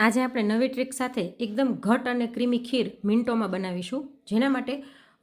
આજે આપણે નવી ટ્રીક સાથે એકદમ ઘટ અને ક્રીમી ખીર મિનિટોમાં બનાવીશું. જેના માટે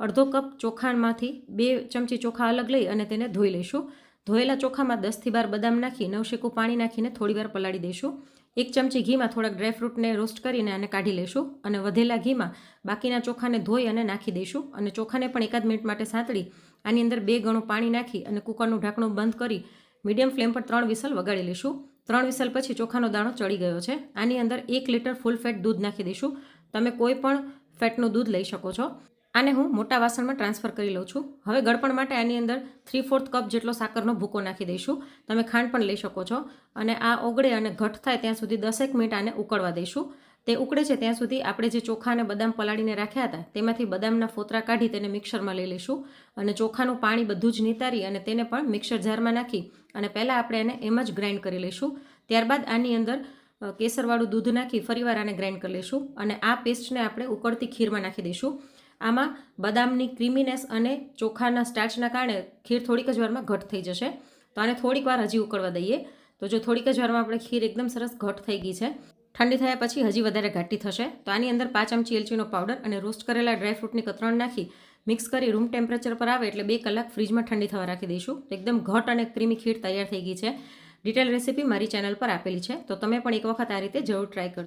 અડધો કપ ચોખામાંથી બે ચમચી ચોખા અલગ લઈ અને તેને ધોઈ લઈશું. ધોયેલા ચોખામાં દસથી બાર બદામ નાખી, નવશેકું પાણી નાખીને થોડીવાર પલાળી દઈશું. એક ચમચી ઘીમાં થોડાક ડ્રાયફ્રૂટને રોસ્ટ કરીને આને કાઢી લઈશું અને વધેલા ઘીમાં બાકીના ચોખાને ધોઈ અને નાખી દઈશું. અને ચોખાને પણ એકાદ મિનિટ માટે સાંતળી, આની અંદર બે ગણું પાણી નાખી અને કુકરનું ઢાંકણું બંધ કરી મીડિયમ ફ્લેમ પર ત્રણ વિસલ વગાડી લઈશું. ત્રણ વિસલ પછી ચોખાનો દાણો ચડી ગયો છે. આની અંદર એક લીટર ફૂલ ફેટ દૂધ નાખી દઈશું. તમે કોઈ પણ ફેટનું દૂધ લઈ શકો છો. આને હું મોટા વાસણમાં ટ્રાન્સફર કરી લઉં છું. હવે ગળપણ માટે આની અંદર થ્રી ફોર્થ કપ જેટલો સાકરનો ભૂકો નાખી દઈશું. તમે ખાંડ પણ લઈ શકો છો. અને આ ઓગળે અને ઘટ થાય ત્યાં સુધી દસેક મિનિટ આને ઉકળવા દઈશું. તે ઉકળે છે, ત્યાં સુધી આપણે જે ચોખા અને બદામ પલાળીને રાખ્યા હતા, તેમાંથી બદામના ફોતરા કાઢી તેને મિક્સરમાં લઈ લઈશું અને ચોખાનું પાણી બધું જ નિતારી અને તેને પણ મિક્સર જારમાં નાખી અને પહેલાં આપણે એને એમ જ ગ્રાઇન્ડ કરી લઈશું. ત્યારબાદ આની અંદર કેસરવાળું દૂધ નાખી ફરીવાર આને ગ્રાઇન્ડ કરી લઈશું અને આ પેસ્ટને આપણે ઉકળતી ખીરમાં નાખી દઈશું. આમાં બદામની ક્રીમીનેસ અને ચોખાના સ્ટાર્ચના કારણે ખીર થોડીક જ વારમાં ઘટ થઈ જશે. તો આને થોડીક વાર હજી ઉકળવા દઈએ. તો જો થોડીક જ વારમાં આપણે ખીર એકદમ સરસ ઘટ થઈ ગઈ છે ઠંડી થયા પછી હજી વધારે ઘાટી થશે. તો આની અંદર પાંચ ચમચી એલચીનો પાવડર અને રોસ્ટ કરેલા ડ્રાયફ્રૂટની કતરણ નાખી મિક્સ કરી રૂમ ટેમ્પરેચર પર આવે એટલે બે કલાક ફ્રીજમાં ઠંડી થવા રાખી દઈશું. તો એકદમ ઘટ અને ક્રીમી ખીર તૈયાર થઈ ગઈ છે. ડિટેલ રેસીપી મારી ચેનલ પર આપેલી છે. તો તમે પણ એક વખત આ રીતે જરૂર ટ્રાય કરજો.